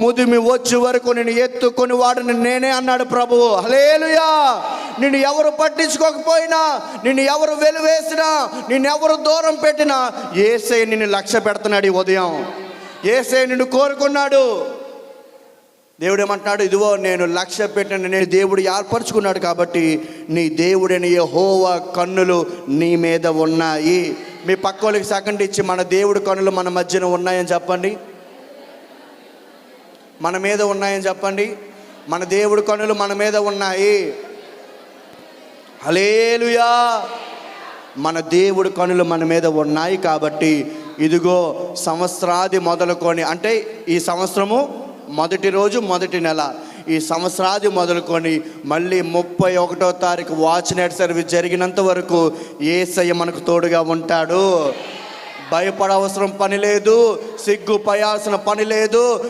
ముదిమి వచ్చే వరకు నేను ఎత్తుకొని వాడిని నేనే అన్నాడు ప్రభువు. హలేలుయా నిన్ను ఎవరు పట్టించుకోకపోయినా నిన్ను ఎవరు వెలువేసినా నిన్ను ఎవరు దూరం పెట్టినా ఏసై నిన్ను లక్ష్య పెడుతున్నాడు ఈ ఉదయం. ఏసై నిన్ను కోరుకున్నాడు. దేవుడు ఏమంటున్నాడు ఇదిగో నేను లక్ష్య పెట్టిన నేను దేవుడు ఏర్పరచుకున్నాడు కాబట్టి నీ దేవుడైన యెహోవ కన్నులు నీ మీద ఉన్నాయి. మీ పక్కోళ్ళకి సెకండ్ ఇచ్చి మన దేవుడి కన్నులు మన మధ్యన ఉన్నాయని చెప్పండి. మన మీద ఉన్నాయని చెప్పండి. మన దేవుడి కనులు మన మీద ఉన్నాయి. హలేలుయా మన దేవుడి కనులు మన మీద ఉన్నాయి కాబట్టి ఇదిగో సంవత్సరాది మొదలుకొని అంటే ఈ సంవత్సరము మొదటి రోజు మొదటి నెల. ఈ సంవత్సరాది మొదలుకొని మళ్ళీ ముప్పై ఒకటో తారీఖు వాచ్ నైట్ సర్వీస్ జరిగినంత వరకు ఏసయ్య మనకు తోడుగా ఉంటాడు. భయపడవసరం పని లేదు సిగ్గు పయాల్సిన పని లేదు